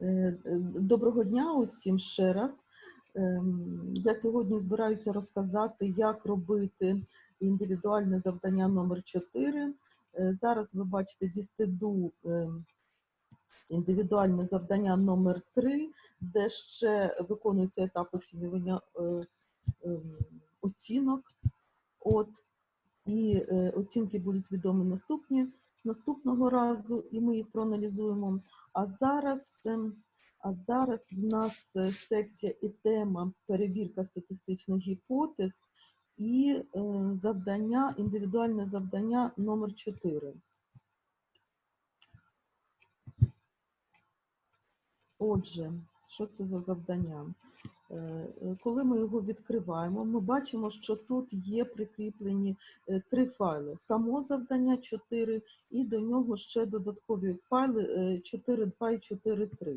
Е, е, Доброго дня усім ще раз. Ем, Я сьогодні збираюся розказати, як робити індивідуальне завдання номер 4. Е, Зараз ви бачите дістеду ем, індивідуальне завдання номер 3, де ще виконується етап оцінювання оцінок. От, і оцінки будуть відомі наступні наступного разу, і ми їх проаналізуємо. А зараз, ем, а зараз в нас е, секція і тема перевірка статистичних гіпотез і е, завдання, індивідуальне завдання номер 4. Отже, що це за завдання? Е, е, Коли ми його відкриваємо, ми бачимо, що тут є прикріплені е, три файли: само завдання 4 і до нього ще додаткові файли е, 4.2 і 4.3.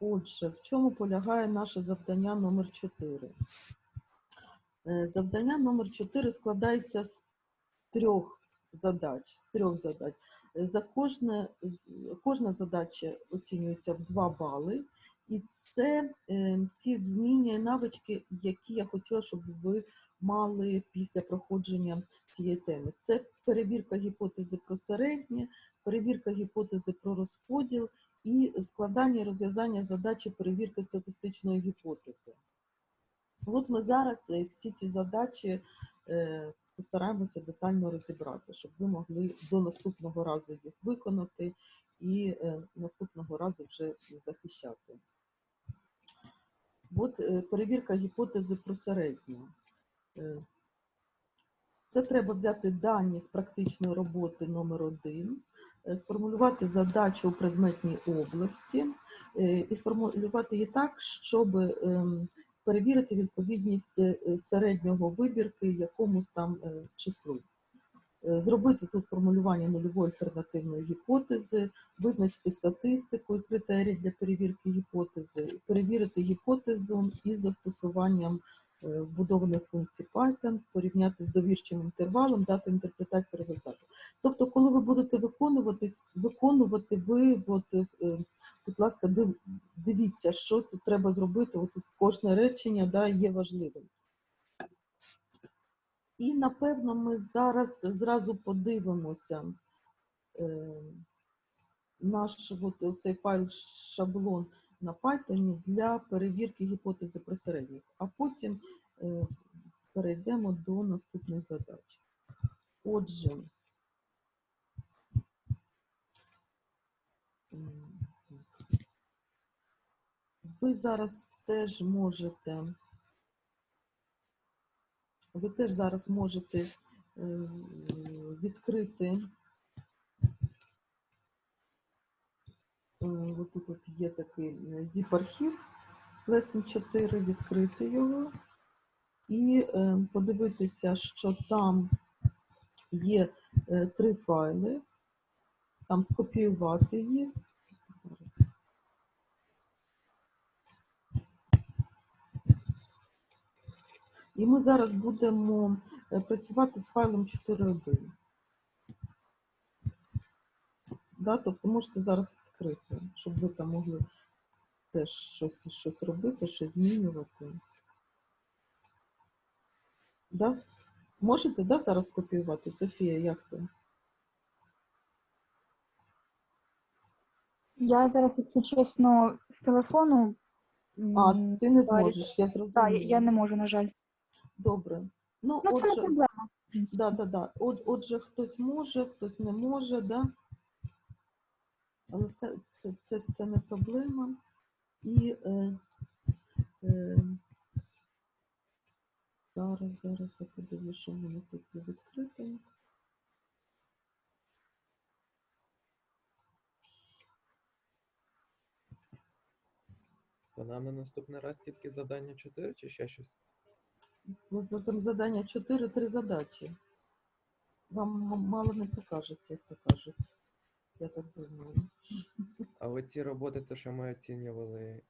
Отже, в чому полягає наше завдання номер 4? Е, Завдання номер 4 складається з трьох задач. З трьох задач. За кожне, кожна задача оцінюється в 2 бали, і це е, ті вміння і навички, які я хотіла, щоб ви мали після проходження цієї теми. Це перевірка гіпотези про середнє, перевірка гіпотези про розподіл і складання і розв'язання задачі перевірки статистичної гіпотези. От ми зараз е, всі ці задачі постараємося детально розібрати, щоб ви могли до наступного разу їх виконати і е, наступного разу вже захищати. От е, перевірка гіпотези про середнє. Е, Це треба взяти дані з практичної роботи номер 1 сформулювати задачу у предметній області е, і сформулювати її так, щоб ем, перевірити відповідність е, середнього вибірки якомусь там е, числу. Е, Зробити тут формулювання нульової альтернативної гіпотези, визначити статистику і критерії для перевірки гіпотези, перевірити гіпотезу із застосуванням е, вбудованих функцій Python, порівняти з довірчим інтервалом, дати інтерпретацію результату. Тобто, коли ви будете виконувати, виконувати ви, от, е, будь ласка, дивіться, що тут треба зробити. От кожне речення да, є важливим. І напевно ми зараз зразу подивимося е, наш от, цей файл шаблон на Python для перевірки гіпотези про середніх, а потім е, перейдемо до наступних задач. Отже, ви зараз теж можете, ви теж зараз можете е, відкрити. е, Ось тут от є такий zip-архів Lesson 4, відкрити його і е, подивитися, що там є три файли, там скопіювати їх. І ми зараз будемо е, працювати з файлом 4.1. Да, тобто можете зараз відкрити, щоб ви там могли теж щось, щось робити, щось змінювати. Да? Можете да, зараз копіювати? Софія, як ти? Я зараз, якщо чесно, з телефону. А, ти не зможеш, я Так, зрозуміла. я- я не можу, на жаль. Добре. Ну, Ну, це не отже, проблема. да, да, да. От, отже, хтось може, хтось не може, да? Але це, це, це, це не проблема. І е, е, зараз, зараз я подивлюся, що в мене тут є відкрите. То нам на наступний раз тільки завдання 4 чи ще щось? Задання 4, три задачі. Вам мало не покажеться, як то кажуть. Я так думаю. А оці роботи, то, що ми оцінювали,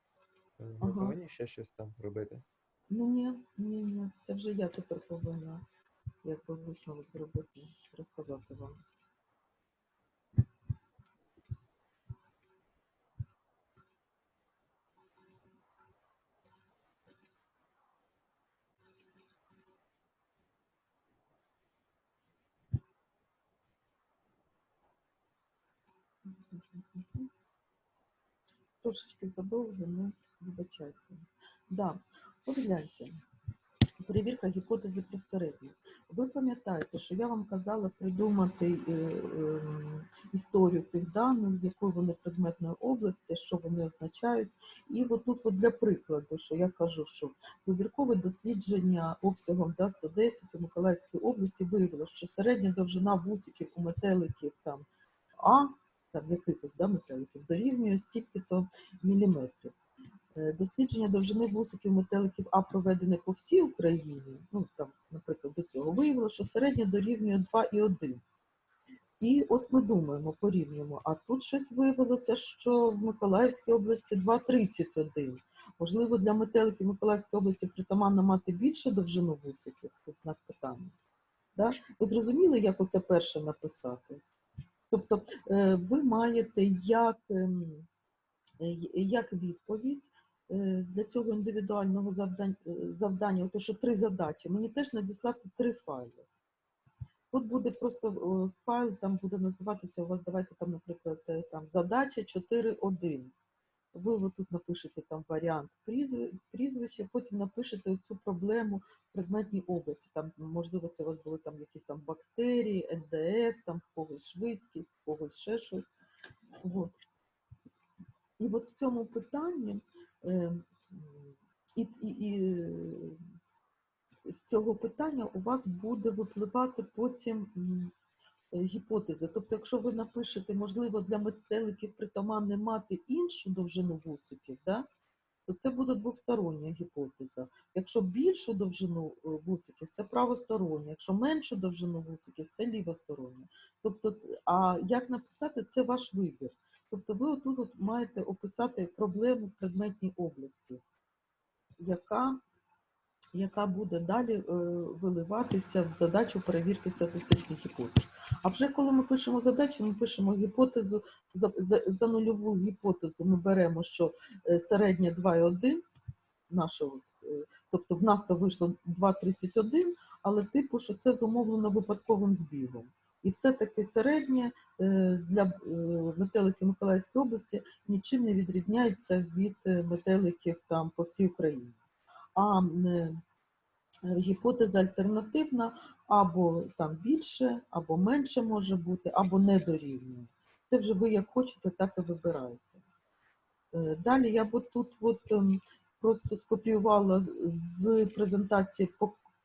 ви Ага. повинні ще щось там робити? Ну ні, ні, ні. Це вже я тепер повинна, як би висновок зробити, розказати вам. Трошечки задовго, ну, вибачайте. Да, от гляньте. Перевірка гіпотези про середню. Ви пам'ятаєте, що я вам казала придумати е, ем, історію тих даних, з якої вони предметної області, що вони означають. І от тут от для прикладу, що я кажу, що вибіркове дослідження обсягом да, 110 у Миколаївській області виявило, що середня довжина вусиків у метеликів там А, там якихось да, метеликів, дорівнює стільки-то міліметрів. Е, Дослідження довжини вусиків метеликів А проведене по всій Україні, ну там, наприклад, до цього виявило, що середня дорівнює 2,1. І от ми думаємо, порівнюємо, а тут щось виявилося, що в Миколаївській області 2,31. Можливо, для метеликів Миколаївської області притаманно мати більше довжину вусиків, тут знак питання. Да? Ви зрозуміли, як оце перше написати? Тобто е, ви маєте як, ем, е, як відповідь е, для цього індивідуального завдання, завдання то що три задачі, мені теж надіслати три файли. От буде просто файл, там буде називатися у вас, давайте там, наприклад, там задача 4.1. Ви от тут напишете там варіант прізвища, потім напишете цю проблему в предметній області. Там, можливо, це у вас були там якісь там бактерії, НДС, там в когось швидкість, в когось ще щось. От. І от в цьому питанні е, і, і, і з цього питання у вас буде випливати потім е. Тобто, якщо ви напишете, можливо, для метеликів притаманне мати іншу довжину вусиків, да, то це буде двостороння гіпотеза. Якщо більшу довжину е, вусиків, це правостороння. Якщо меншу довжину вусиків, це лівостороння. Тобто, а як написати, це ваш вибір. Тобто ви отут от маєте описати проблему в предметній області, яка, яка буде далі е, виливатися в задачу перевірки статистичних гіпотез. А вже коли ми пишемо задачу, ми пишемо гіпотезу, за, за, за нульову гіпотезу ми беремо, що е, середня 2,1 нашого, е, тобто в нас то вийшло 2,31, але типу, що це зумовлено випадковим збігом. І все-таки середнє е, для метеликів Миколаївської області нічим не відрізняється від метеликів там по всій Україні. А гіпотеза альтернативна або там більше, або менше може бути, або не дорівнює. Це вже ви як хочете, так і вибираєте. Е, Далі я б тут от, ем, просто скопіювала з презентації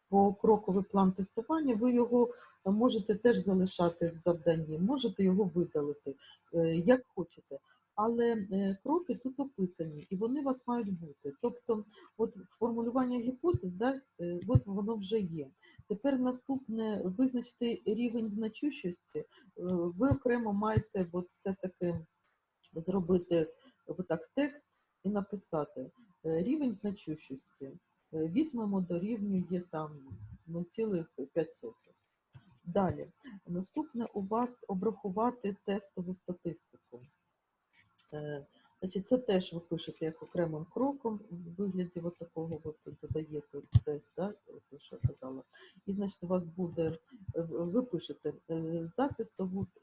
по, кроковий план тестування. Ви його можете теж залишати в завданні, можете його видалити, е, як хочете. Але е, кроки тут описані, і вони у вас мають бути. Тобто, от формулювання гіпотез, да, е, от воно вже є. Тепер наступне визначити рівень значущості. Е, Ви окремо маєте от все-таки зробити отак текст і написати е, рівень значущості. е, Візьмемо дорівнює там 0,5. Далі. Наступне у вас обрахувати тестову статистику. Значить, це теж ви пишете як окремим кроком в вигляді от такого от додаєте тест, да, те, що я казала. І значить, у вас буде, е, ви пишете е, за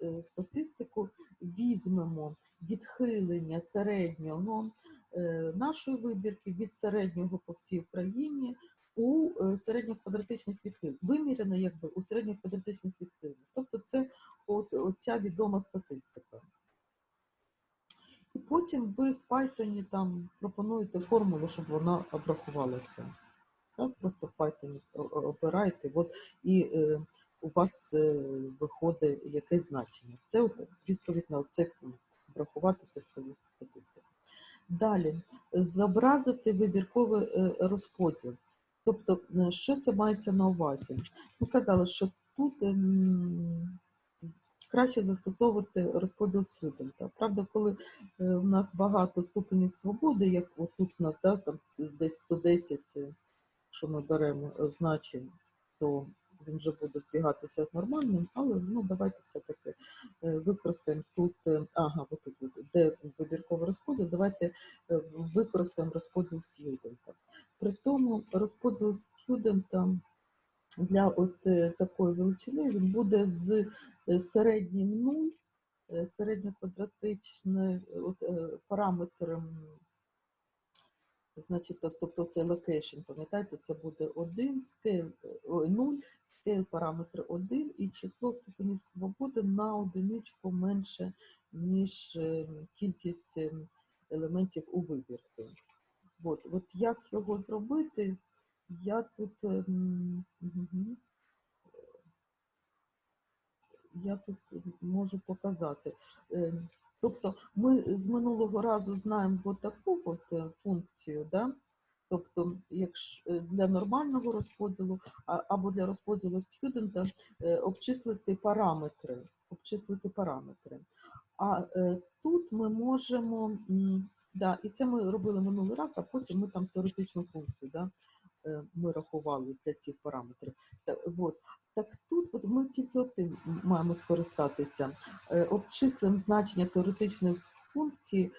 е, статистику візьмемо відхилення середнього е, нашої вибірки від середнього по всій Україні у середньоквадратичних відхилень. Виміряно якби у середньоквадратичних відхиленнях. Тобто це от, оця відома статистика. І потім ви в Python там пропонуєте формулу, щоб вона обрахувалася. Так, просто в Python обираєте, от, і е, у вас е, виходить якесь значення. Це відповідь на цей пункт. Обрахувати тестову статистику. Далі зобразити вибірковий е, розподіл. Тобто, е, що це мається на увазі? Ми казали, що тут ем, краще застосовувати розподіл Свіденка. Правда, коли е, у нас багато ступенів свободи, як отут у нас да, там десь 110, е, що ми беремо е, значень, то він вже буде збігатися з нормальним, але ну давайте все-таки е, використаємо тут, е, ага, отут, от, де вибірковий розподіл, давайте е, використаємо розподіл студента. При тому розподіл студента для от е, такої величини він буде з е, середнім 0 е, середньоквадратичний е, от, е, параметр, м, значить, тобто це location, пам'ятаєте, це буде 1, scale, е, ой, 0, scale параметр 1 і число ступені свободи на одиничку менше, ніж кількість е, елементів у вибірці. От, от як його зробити, я тут ем, я тут можу показати. Е, Тобто ми з минулого разу знаємо от таку от е, функцію, да? тобто якщо е, для нормального розподілу або для розподілу студента е, обчислити параметри, обчислити параметри. А тут ми можемо, да, і це ми робили минулий раз, а потім ми там теоретичну функцію да, ми рахували для цих параметрів. Так, от. так тут от ми тільки тим маємо скористатися. Е, Обчислимо значення теоретичної функції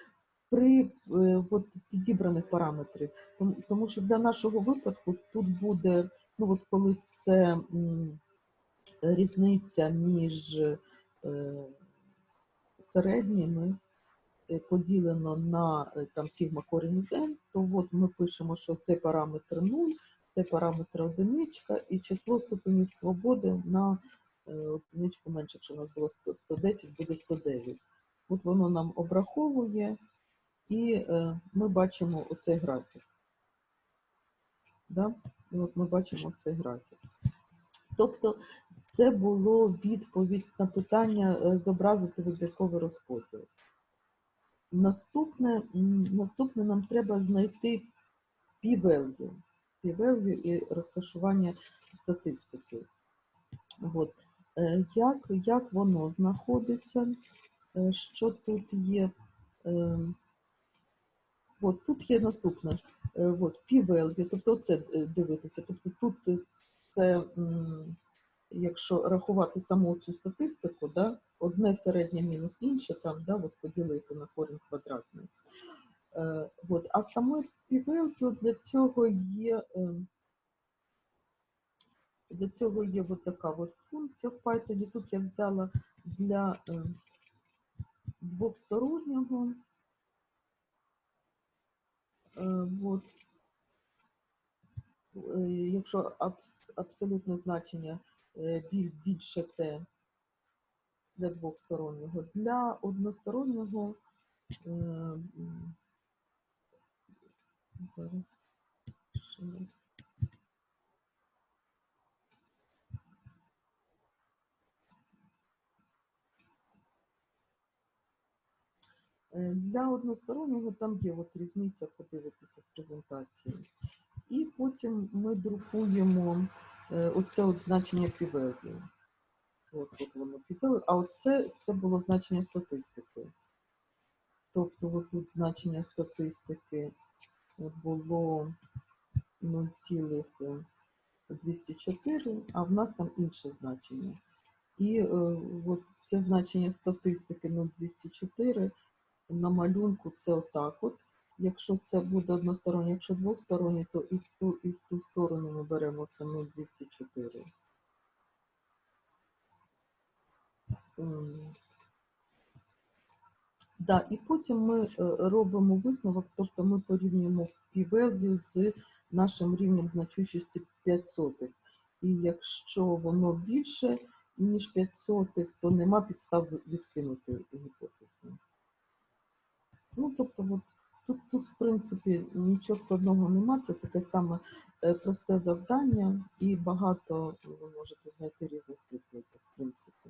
при е, от, підібраних параметрів. Тому, тому що для нашого випадку тут буде, ну от коли це м, різниця між е, середніми е, поділено на е, там сігма корінь n, то от ми пишемо, що це параметр 0, це параметр одиничка, і число ступенів свободи на е, одиничку менше, якщо у нас було 110, буде 109. От воно нам обраховує, і е, ми бачимо оцей графік. Да? І от ми бачимо цей графік. Тобто це було відповідь на питання е, зобразити вибірковий розподіл. Наступне, наступне нам треба знайти p-value, і розташування статистики. От. Е, Як, як воно знаходиться? Е, Що тут є? Е, От тут є наступне. От, p-value, тобто це дивитися. Тобто тут це, якщо рахувати саму цю статистику, да, одне середнє мінус інше, там, да, от поділити на корінь квадратний. Е, от, а саме p-value для цього є. Е, для цього є от така от функція в Python. Тут я взяла для е, двостороннього. Е, от. Е, Якщо абс- абсолютне значення більше t для двостороннього, для одностороннього е, зараз ще раз. Е, Для одностороннього там є от різниця, подивитися в презентації. І потім ми друкуємо е, оце от значення півелі. От, от воно півелі, а оце це було значення статистики. Тобто от тут значення статистики було 0,204, а в нас там інше значення. І е, от це значення статистики 0,204 на малюнку це отак от. Якщо це буде одностороннє, якщо двостороннє, то і в ту, і в ту сторону ми беремо це 0,204. Ем, Да, і потім ми е, робимо висновок, тобто ми порівнюємо p-value з нашим рівнем значущості 500. І якщо воно більше, ніж 500, то нема підстав відкинути гіпотезу. Ну, тобто, от, тут, тут, в принципі, нічого складного нема, це таке саме е, просте завдання, і багато ви можете знайти різних прикладів, в принципі.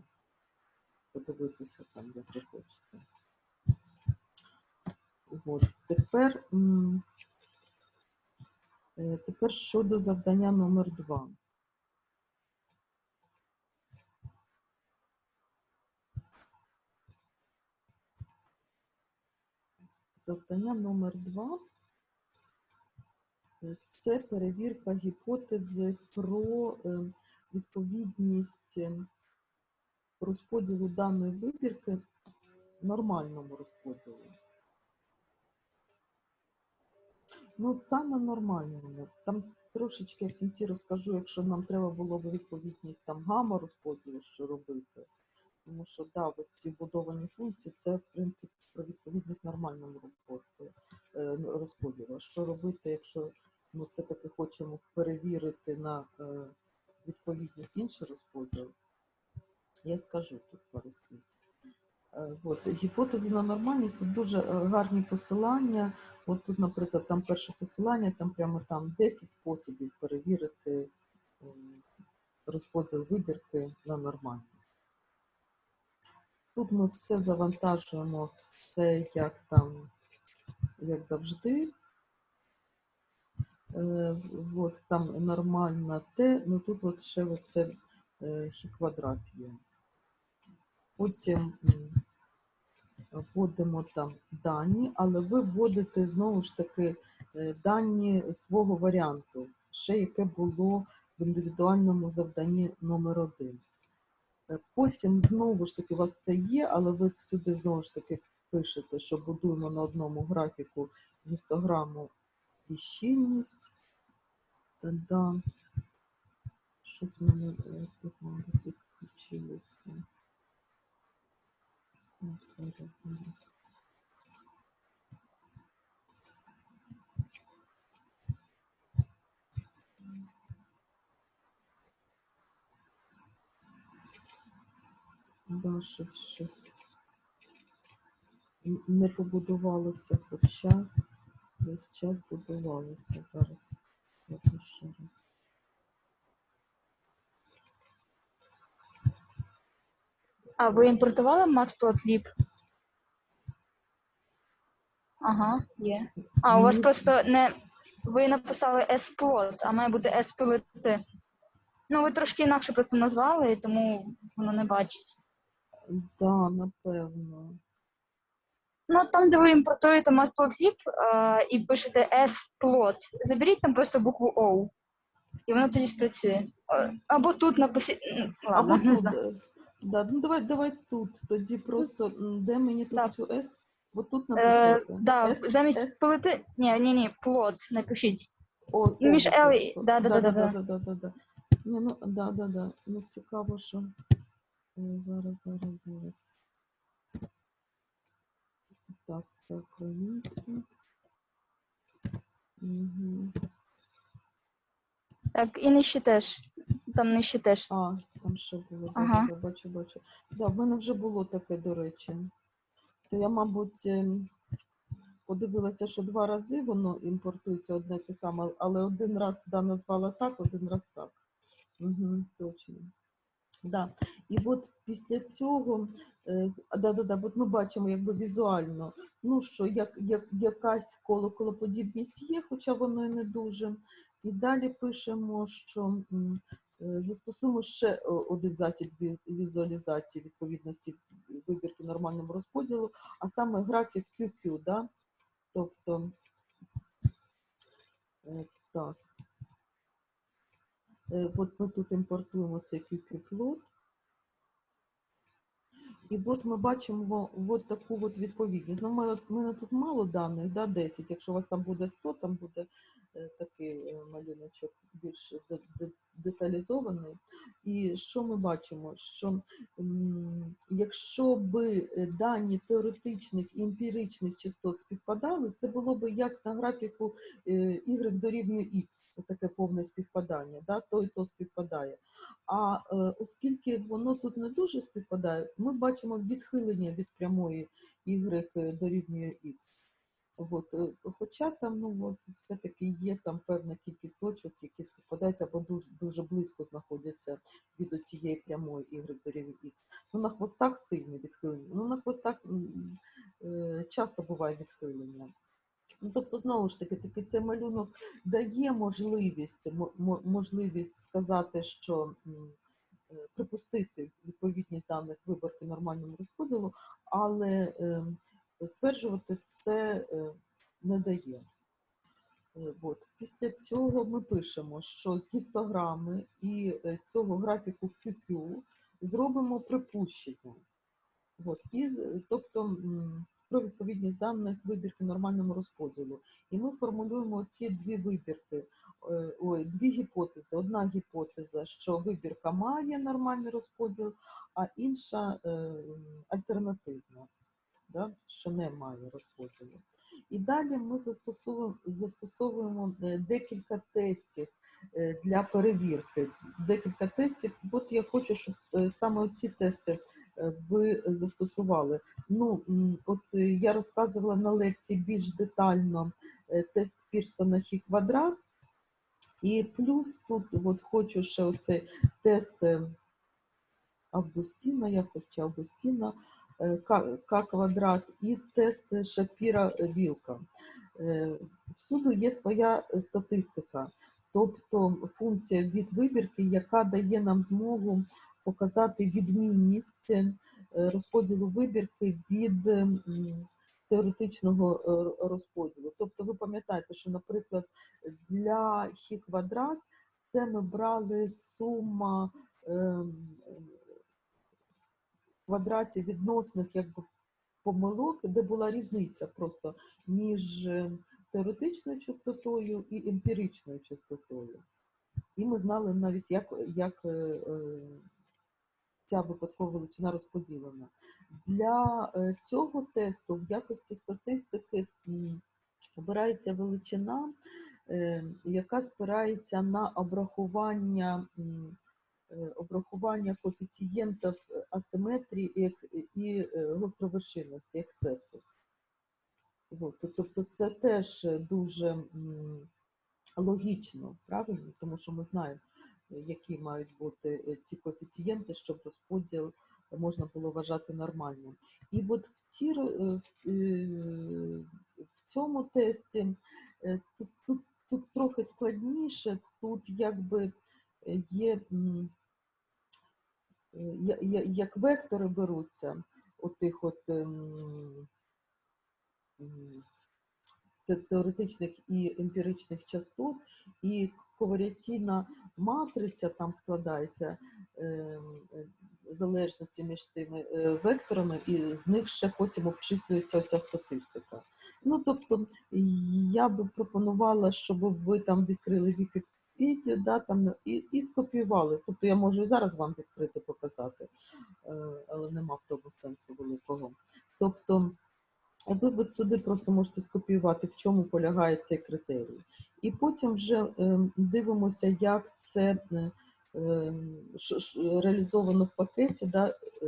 Подивитися там, як ви хочете. От. Тепер, е, тепер щодо завдання номер 2. Завдання номер 2 це перевірка гіпотези про е, відповідність е, розподілу даної вибірки нормальному розподілу. Ну, саме нормальному. Там трошечки в кінці розкажу, якщо нам треба було б відповідність там гамма розподілу, що робити, Тому що да, ці будовані функції це в принципі про відповідність нормальному роботи е, ну, розподілу. Що робити, якщо ми все-таки хочемо перевірити на е, відповідність інший розподіл? Я скажу тут пару слів. Е, От, гіпотези на нормальність тут дуже гарні посилання. От тут, наприклад, там перше посилання, там прямо там 10 способів перевірити розподіл вибірки на нормальність. Тут ми все завантажуємо, все як там, як завжди. Е, от Там нормально Т, ну тут от ще оце е, квадрат є. Потім вводимо там дані, але ви вводите знову ж таки е, дані свого варіанту, ще яке було в індивідуальному завданні номер 1 Потім знову ж таки у вас це є, але ви сюди знову ж таки пишете, що будуємо на одному графіку гістограму і щільність. Е, Да. Щось мене е, підключилося. Да, щось, щось не побудувалося, хоча весь час будувалося. Зараз я ще раз. А ви імпортували Matplotlib? Ага, є. А у вас просто не. Ви написали splot, а має бути splt. Ну, ви трошки інакше просто назвали, тому воно не бачить. Да, напевно. Ну, там, де ви імпортуєте Matplotlib е, і пишете splot, заберіть там просто букву O. І воно тоді спрацює. Е, Або тут напишіть. Ладно, Або не тут, знаю. е, да, ну давай, давай тут. Тоді просто м, де мені тут Так. цю S? От тут Е, написати. да, S, замість S. плити. Ні, ні, ні, плот напишіть. О, між о, L і- да, да, да, да, да, да. да, да, да. Ні, ну, да, да, да. Ну, цікаво, що зараз, зараз, зараз. Так, це українське. Угу. Так, і нижче теж. Там нижче теж. А, там ще було, Ага. да, бачу, бачу. Да, в мене вже було таке, до речі. То я, мабуть, ем, подивилася, що два рази воно імпортується одне те саме, але один раз да, назвала так, один раз так. Угу, точно. Да. І от після цього, да, да, да, от ми бачимо якби візуально, ну що як, як, якась коло колоподібність є, хоча воно і не дуже. І далі пишемо, що е, застосуємо ще один засіб візуалізації відповідності вибірки нормальному розподілу, а саме графік QQ, да? тобто е, так. Е, тут імпортуємо цей QQ-плот. І от ми бачимо от таку от відповідність. Ну, ми, от- мене тут мало даних, да, 10. Якщо у вас там буде 100, там буде е, такий е, малюночок більш де- де- деталізований. І що ми бачимо? Що якщо би е, дані теоретичних і емпіричних частот співпадали, це було б як на графіку y дорівнює x, таке повне співпадання, да? то і то співпадає. А оскільки воно тут не дуже співпадає, ми бачимо відхилення від прямої y дорівнює x. От, е, хоча там ну, все-таки є там певна кількість точок, які співпадають або дуже, дуже близько знаходяться від цієї прямої y дорівнює x. Ну, на хвостах сильне відхилення. Ну, на хвостах е, часто буває відхилення. Ну, тобто, знову ж таки, такий цей малюнок дає можливість, мо- мо- можливість сказати, що припустити відповідність даних виборки нормальному розподілу, але е, стверджувати це е, не дає. Е, От. Після цього ми пишемо, що з гістограми і е, цього графіку QQ зробимо припущення. От. І, тобто про відповідність даних вибірки нормальному розподілу. І ми формулюємо ці дві вибірки. Е, ой, дві гіпотези. Одна гіпотеза, що вибірка має нормальний розподіл, а інша е, альтернативна, да, що не має розподілу. І далі ми застосовуємо, застосовуємо е, декілька тестів для перевірки. Декілька тестів. От я хочу, щоб саме ці тести ви застосували. Ну, от я розказувала на лекції більш детально тест Пірсона хі квадрат. І плюс тут от хочу ще оцей тест е, Августіна, якось чи Августіна, е, К, квадрат і тест Шапіра Вілка. Е, Всюди є своя статистика, тобто функція від вибірки, яка дає нам змогу показати відмінність розподілу вибірки від теоретичного е, розподілу. Тобто ви пам'ятаєте, що, наприклад, для хі квадрат це ми брали сума ем, квадратів відносних якби, помилок, де була різниця просто між е, теоретичною частотою і емпіричною частотою. І ми знали навіть, як, як е, е, ця випадкова величина розподілена. Для е, цього тесту в якості статистики обирається величина, е, яка спирається на обрахування, е, обрахування коефіцієнтів асиметрії і, гостровершинності, ексцесу. Тобто це теж дуже логічно, правильно, тому що ми знаємо, які мають бути е, ці коефіцієнти, щоб розподіл можна було вважати нормальним. І от в, ці, е, в, е, цьому тесті тут, тут, тут трохи складніше, тут якби є як вектори беруться отих от ем, теоретичних і емпіричних частот, і коваріаційна матриця там складається е, залежності між тими е, векторами, і з них ще потім обчислюється оця статистика. Ну, тобто, я би пропонувала, щоб ви там відкрили Вікіпедію, да, там, і, і скопіювали. Тобто я можу і зараз вам відкрити показати, е, але нема в тому сенсу великого. Тобто, ви от сюди просто можете скопіювати, в чому полягає цей критерій. І потім вже ем, дивимося, як це е, ем, реалізовано в пакеті, да, е,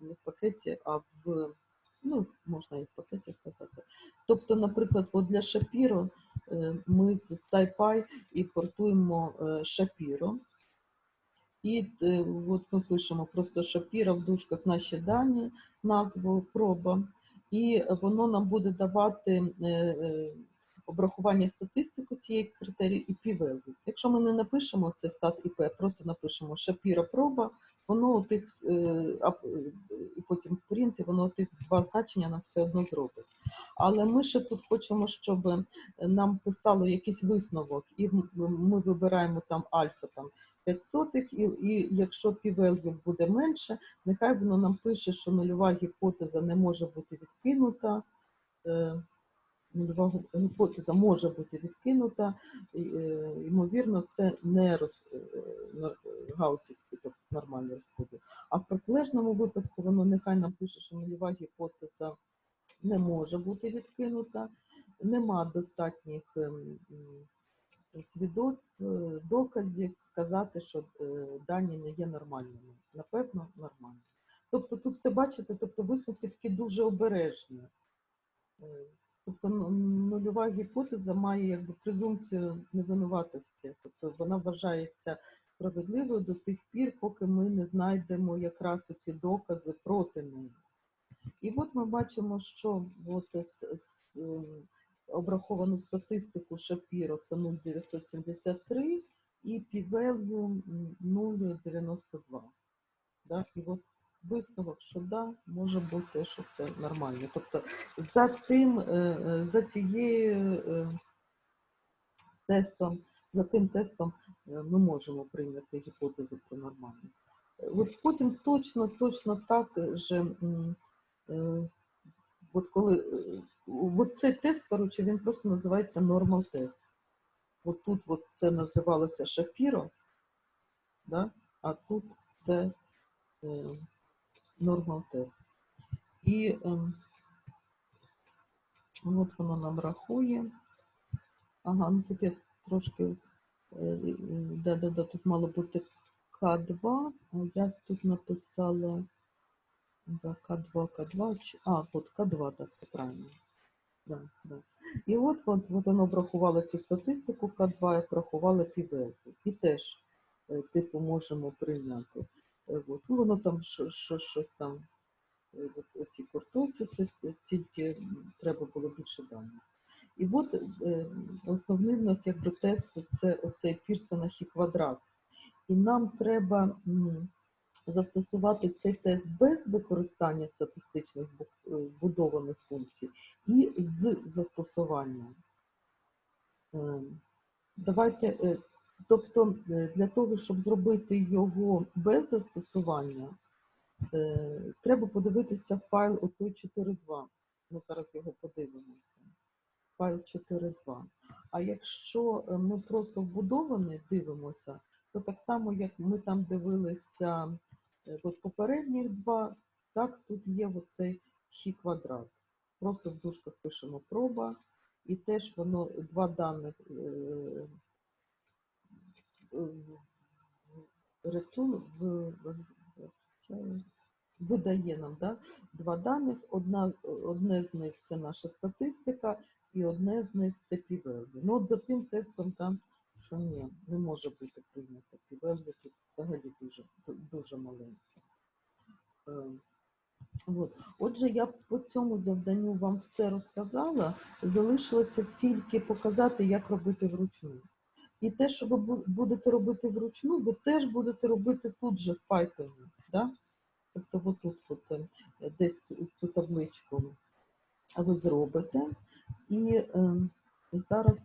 не в пакеті, а в ну, можна і в пакеті сказати. Тобто, наприклад, от для Шапіро е, ми з SciPy імпортуємо Шапіро. І от ми пишемо просто Шапіро в дужках наші дані, назву проба, і воно нам буде давати е, е, обрахування статистику цієї критерії і півелу. Якщо ми не напишемо це стат ІП, просто напишемо Шапіро проба, воно у тих і потім принт, і воно тих два значення нам все одно зробить. Але ми ще тут хочемо, щоб нам писало якийсь висновок, і ми вибираємо там альфа там 500, і, і якщо півелів буде менше, нехай воно нам пише, що нульова гіпотеза не може бути відкинута. е, Нульова гіпотеза може бути відкинута, е, ймовірно, це не роз, е, гаусівський, тобто нормальний розподіл. А в протилежному випадку воно нехай нам пише, що нульова гіпотеза не може бути відкинута, нема достатніх ем, свідоцтв, е, доказів сказати, що е, дані не є нормальними. Напевно, нормально. Тобто тут все бачите, тобто висновки такі дуже обережні. Е, Тобто ну, нульова гіпотеза має якби презумпцію невинуватості, тобто вона вважається справедливою до тих пір, поки ми не знайдемо якраз ці докази проти неї. І от ми бачимо, що от з, з, е, обраховану статистику Шапіро це 0,973 і півелью 0,92. Да? І от висновок, що да, може бути, що це нормально. Тобто за тим, е, е, за цією е, тестом, за тим тестом ми можемо прийняти гіпотезу про нормальність. От потім точно, точно так же, от коли от цей тест, коротше, він просто називається нормал тест. Отут от це називалося Шапіро, да? а тут це е, нормал тест. І ем, от воно нам рахує. Ага, ну тут я трошки, е, е, да-да-да, тут мало бути К2, а я тут написала да, К2, К2, а, от К2, так, все правильно. Да, да. І от, от, воно обрахувало цю статистику К2, як рахувало півелку. І теж, е, типу, можемо прийняти. Е, От, ну, воно там що, що, щось там, е, от, оці куртосиси, е, тільки треба було більше даних. І от основний в нас якби тест це оцей Пірсона хі квадрат. І нам треба застосувати цей тест без використання статистичних е, будованих функцій і з застосуванням. Е, Давайте, е, тобто для того, щоб зробити його без застосування, треба подивитися файл отой 4.2. Ми зараз його подивимося. Файл 4.2. А якщо ми просто вбудований дивимося, то так само, як ми там дивилися от попередніх два, так тут є оцей хі квадрат. Просто в дужках пишемо проба, і теж воно два даних е, е, в- видає нам да, два даних. Одна, одне з них це наша статистика, і одне з них це півелві. Ну от за тим тестом там, що ні, не може бути прийнято півелві, тут взагалі дуже, дуже маленьке. Е, От. Отже, я по цьому завданню вам все розказала. Залишилося тільки показати, як робити вручну. І те, що ви будете робити вручну, ви теж будете робити тут же в Python. Да? Тобто отут от, десь цю табличку ви зробите. І е, зараз